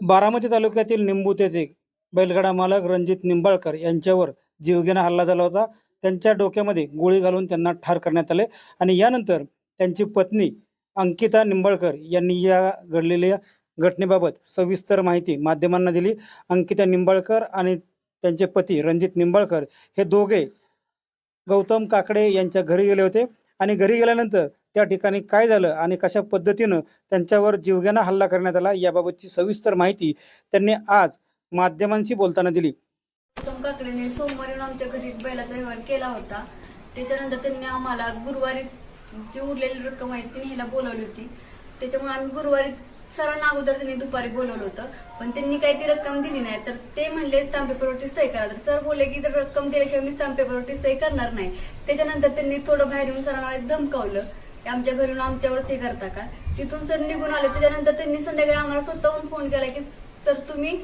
बारामती तालुक्यातील निंबूत येथे बैलगाडा मालक रणजित निंबाळकर यांच्यावर जीवघेणा हल्ला झाला होता. त्यांच्या डोक्यामध्ये गोळी घालून त्यांना ठार करण्यात आले आणि यानंतर त्यांची पत्नी अंकिता निंबाळकर यांनी या घडलेल्या घटनेबाबत सविस्तर माहिती माध्यमांना दिली. अंकिता निंबाळकर आणि त्यांचे पती रणजित निंबाळकर हे दोघे गौतम काकडे यांच्या घरी गेले होते आणि घरी गेल्यानंतर त्या ठिकाणी काय झालं आणि कशा पद्धतीनं त्यांच्यावर जीवघेणा हल्ला करण्यात आला याबाबतची सविस्तर माहिती त्यांनी आज माध्यमांशी बोलताना दिली. गौतम काकडेने सोमवारी आमच्या घरी बैलाचा व्यवहार केला होता. त्याच्यानंतर त्यांनी आम्हाला गुरुवारी जी उरलेली रक्कम आहे ती न्यायला बोलावली होती. त्याच्यामुळे आम्ही गुरुवारी सरांना अगोदर त्यांनी दुपारी बोलवलं होतं. पण त्यांनी काही ती रक्कम दिली नाही. तर ते म्हणले स्टॅम्प पेपरवरती सही करा. तर सर बोलले की तर रक्कम दिल्याशिवाय मी स्टॅम्प पेपरवरती सही करणार नाही. त्याच्यानंतर त्यांनी थोडं बाहेर येऊन सरांना धमकावलं. आमच्या घरून आमच्यावर हे करता का? तिथून सर निघून आले. त्याच्यानंतर त्यांनी संध्याकाळी आम्हाला स्वतःहून फोन केला की सर तुम्ही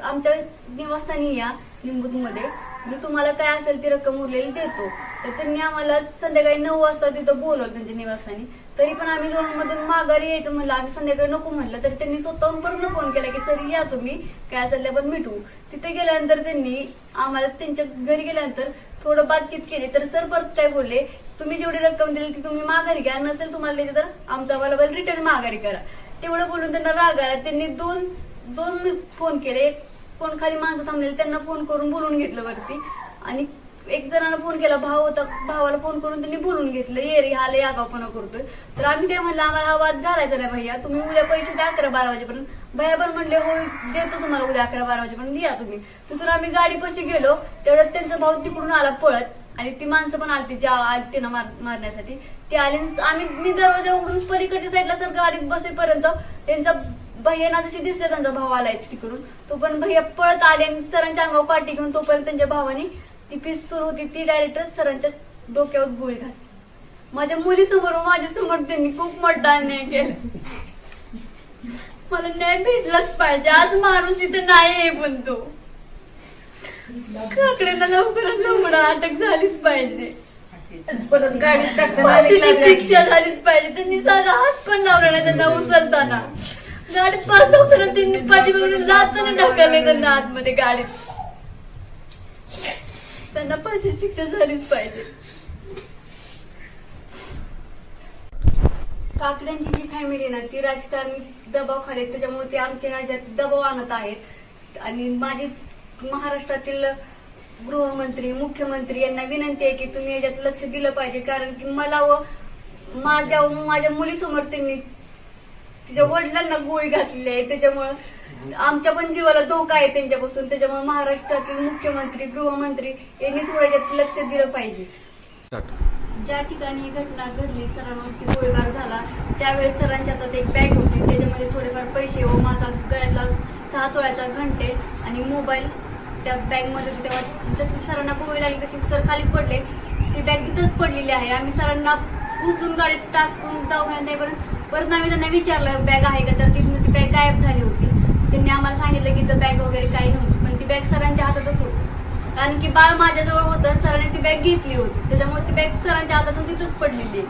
आमच्या निवासस्थानी या निंबूत मध्ये मी म्हणजे तुम्हाला काय असेल ती रक्कम उरलेली देतो. तर त्यांनी आम्हाला संध्याकाळी नऊ वाजता तिथं बोलवलं त्यांच्या निवासस्थानी. तरी पण आम्ही मधून माघारी यायचं म्हणलं. आम्ही संध्याकाळी नको म्हणलं. तर त्यांनी स्वतःहून पण फोन केला की सर या तुम्ही. काय असेल ते आपण मिटवू. तिथे गेल्यानंतर त्यांनी आम्हाला त्यांच्या घरी गेल्यानंतर थोडं बातचीत केली तर सर परत काय बोलले तुम्ही जेवढी रक्कम दिली ती तुम्ही माघारी घ्या नसेल तुम्हाला द्यायची तर आमचा अवेलेबल रिटर्न माघारी करा. तेवढं बोलून त्यांना राग आला त्यांनी दोन दोन फोन केले. एक कोण खाली माणसं थांबलेली त्यांना फोन करून बोलून घेतलं वरती. आणि एक जणांना फोन केला भाव होता भावाला फोन करून त्यांनी बोलून घेतलं ये रे हा लय आगावपणा करतोय. तर आम्ही काय म्हणलं आम्हाला हा वाद घालायचा नाही भैया तुम्ही उद्या पैसे द्या अकरा बारा वाजेपर्यंत. भैया पण म्हणले हो देतो तुम्हाला उद्या अकरा बारा वाजेपर्यंत द्या तुम्ही. तिथून आम्ही गाडी पशी गेलो तेवढ्यात त्यांचा भाऊ तिकडून आला पळत आणि ती माणसं पण आली ज्या आली ना मारण्यासाठी. ती आली आम्ही मी दरवाजा उघडून पलीकडच्या साईडला सर गाडीत बसेपर्यंत त्यांचा भैया जशी दिसते त्यांचा भाव आलाय तिकडून. तो पण भैया पळत आले आणि सरांच्या अंगावर पाठी घेऊन तोपर्यंत त्यांच्या भावाने ती पिस्तूल होती ती डायरेक्ट सरांच्या डोक्यावर गोळी घातली माझ्या मुलीसमोर माझ्यासमोर त्यांनी खूप मोठा अन्याय केला. मला न्याय भेटलाच पाहिजे. आज माणूस इथे नाही आहे पण तो काकड्याला लवकरात लवकर अटक झालीच पाहिजे. परत गाडीत फाशीची शिक्षा झालीच पाहिजे. त्यांनी साधा हात पण लावला नाही त्यांना उचलताना. गाडीत पास होताना त्यांनी पाठीवरून लाचाने ढकलले त्यांना आतमध्ये गाडीत. त्यांना फाशी शिक्षा झालीच पाहिजे. काकड्यांची जी फॅमिली ना ती राजकारणी दबाव खाली त्याच्यामुळे ते आमच्या राज्यात दबाव आणत आहेत. आणि माझी महाराष्ट्रातील गृहमंत्री मुख्यमंत्री यांना विनंती आहे की तुम्ही याच्यात लक्ष दिलं पाहिजे. कारण की मला व माझ्या माझ्या मुलीसमोर त्यांनी तिच्या वडिलांना गोळी घातलेली आहे. त्याच्यामुळं आमच्या पण जीवाला धोका आहे त्यांच्यापासून. त्याच्यामुळे महाराष्ट्रातील मुख्यमंत्री गृहमंत्री यांनी थोडं लक्ष दिलं पाहिजे. ज्या ठिकाणी ही घटना घडली सरांवरती गोळीबार झाला त्यावेळेस सरांच्या हातात एक बॅग होती. त्याच्यामध्ये थोडेफार पैसे व माझा गळ्यातला सहा तोळ्याचा घंटे आणि मोबाईल त्या बॅगमध्ये तेव्हा जशी सरांना गोळी लागली तशी सर खाली पडले. ती बॅग तिथंच पडलेली आहे. आम्ही सरांना उचलून गाडीत टाकून दवाखान्यात नेईपर्यंत परत आम्ही त्यांना विचारलं बॅग आहे का? तर तिथून ती बॅग गायब झाली होती. त्यांनी आम्हाला सांगितलं की तर बॅग वगैरे काही नव्हती पण ती बॅग सरांच्या हातातच होती. कारण की बाळ माझ्याजवळ होतं सरांनी ती बॅग घेतली होती. त्याच्यामुळे ती बॅग सरांच्या हातातून तिथंच पडलेली आहे.